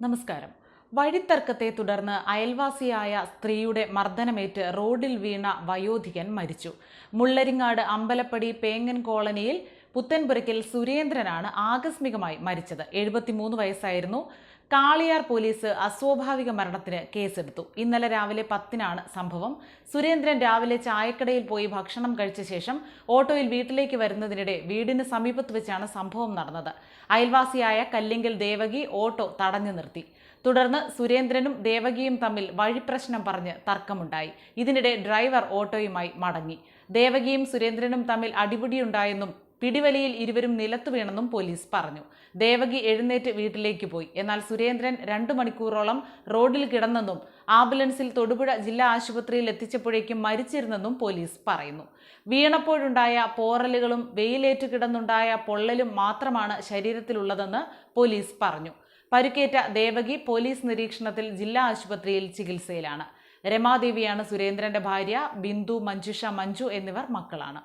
നമസ്കാരം. വഴിത്തർക്കത്തെ തുടർന്ന് അയൽവാസിയായ സ്ത്രീയുടെ മർദ്ദനമേറ്റ് റോഡിൽ വീണ വയോധികൻ മരിച്ചു. മുള്ളരിങ്ങാട് അമ്പലപ്പടി പേങ്ങൻ കോളനിയിൽ പുത്തൻപുരയ്ക്കൽ സുരേന്ദ്രനാണ് ആകസ്മികമായി മരിച്ചത്. എഴുപത്തിമൂന്ന് വയസ്സായിരുന്നു. കാളിയാർ പോലീസ് അസ്വാഭാവിക മരണത്തിന് കേസെടുത്തു. ഇന്നലെ രാവിലെ പത്തിനാണ് സംഭവം. സുരേന്ദ്രൻ രാവിലെ ചായക്കടയിൽ പോയി ഭക്ഷണം കഴിച്ച ശേഷം ഓട്ടോയിൽ വീട്ടിലേക്ക് വരുന്നതിനിടെ വീടിന് സമീപത്ത് വെച്ചാണ് സംഭവം നടന്നത്. അയൽവാസിയായ കല്ലിങ്കൽ ദേവകി ഓട്ടോ തടഞ്ഞു നിർത്തി. തുടർന്ന് സുരേന്ദ്രനും ദേവകിയും തമ്മിൽ വഴിപ്രശ്നം പറഞ്ഞ് തർക്കമുണ്ടായി. ഇതിനിടെ ഡ്രൈവർ ഓട്ടോയുമായി മടങ്ങി. ദേവകിയും സുരേന്ദ്രനും തമ്മിൽ അടിപിടിയുണ്ടായെന്നും പിടിവലിയിൽ ഇരുവരും നിലത്തു വീണെന്നും പോലീസ് പറഞ്ഞു. ദേവകി എഴുന്നേറ്റ് വീട്ടിലേക്ക് പോയി. എന്നാൽ സുരേന്ദ്രൻ രണ്ടു മണിക്കൂറോളം റോഡിൽ കിടന്നെന്നും ആംബുലൻസിൽ തൊടുപുഴ ജില്ലാ ആശുപത്രിയിൽ എത്തിച്ചപ്പോഴേക്കും മരിച്ചിരുന്നെന്നും പോലീസ് പറയുന്നു. വീണപ്പോഴുണ്ടായ പോറലുകളും വെയിലേറ്റ് കിടന്നുണ്ടായ പൊള്ളലും മാത്രമാണ് ശരീരത്തിലുള്ളതെന്ന് പോലീസ് പറഞ്ഞു. പരുക്കേറ്റ ദേവകി പോലീസ് നിരീക്ഷണത്തിൽ ജില്ലാ ആശുപത്രിയിൽ ചികിത്സയിലാണ്. രമാദേവിയാണ് സുരേന്ദ്രന്റെ ഭാര്യ ബിന്ദു മഞ്ജുഷ മഞ്ജു എന്നിവർ മക്കളാണ്.